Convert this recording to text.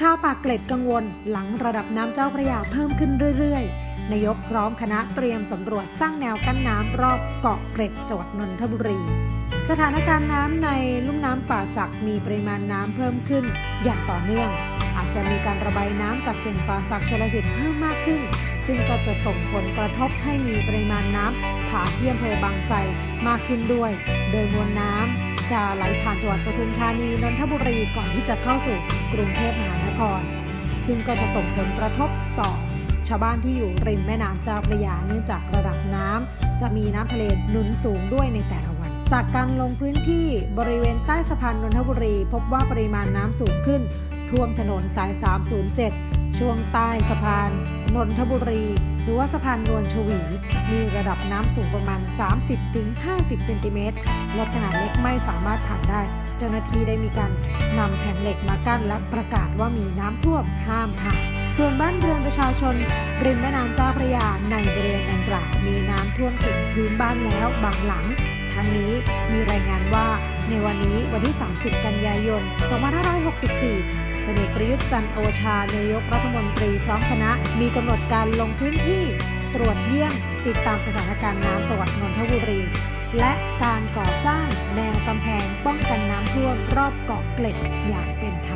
ชาวปากเกร็ดกังวลหลังระดับน้ำเจ้าพระยาเพิ่มขึ้นเรื่อยๆ นายกพร้อมคณะเตรียมสำรวจสร้างแนวกั้นน้ำรอบเกาะเกร็ดจังหวัดนนทบุรี สถานการณ์น้ำในลุ่มน้ำป่าสักมีปริมาณน้ำเพิ่มขึ้น อย่างต่อเนื่อง อาจจะมีการระบายน้ำจากเขื่อนป่าสักชลสิทธิ์เพิ่มมากขึ้น ซึ่งก็จะส่งผลกระทบให้มีปริมาณน้ำผ่านที่อำเภอบางไทรมากขึ้นด้วย โดยมวลน้ำ จะไหลผ่านจังหวัดปทุมธานีนนทบุรีก่อนที่จะเข้าสู่กรุงเทพมหานคร ซึ่งก็จะส่งผลกระทบต่อ ชาวบ้านที่อยู่ริมแม่น้ำเจ้าพระยาเนื่องจากระดับน้ำจะมีน้ำทะเลหนุนสูงด้วยในแต่ละวัน จากการลงพื้นที่บริเวณใต้สะพานนนทบุรี พบว่าปริมาณน้ำสูงขึ้นท่วมถนนสาย 307 ช่วงใต้สะพานนนทบุรี หรือว่าสะพานนวลชวี มีระดับน้ำสูงประมาณ 30-50 เซนติเมตรรถขนาดเล็กไม่สามารถผ่านได้ เจ้าหน้าที่ได้มีการนำแผงเหล็กมากั้นและประกาศว่ามีน้ำท่วมห้ามผ่านส่วนบ้านเรือนประชาชน ริมแม่น้ำเจ้าพระยาในบริเวณดังกล่าวมีน้ำท่วมถึงพื้นบ้านแล้วบางหลังทั้งนี้มีรายงานว่าในวันนี้วันที่ 30 กันยายน 2564 พลเอกประยุทธ์จันโอชานายกรัฐมนตรีพร้อมคณะ มีกำหนดการลงพื้นที่ตรวจเยี่ยมติดตามสถานการณ์น้ำจังหวัดนนทบุรี และการก่อสร้างแนวกำแพงป้องกันน้ำท่วมรอบเกาะเกร็ดอย่างเป็นธรรม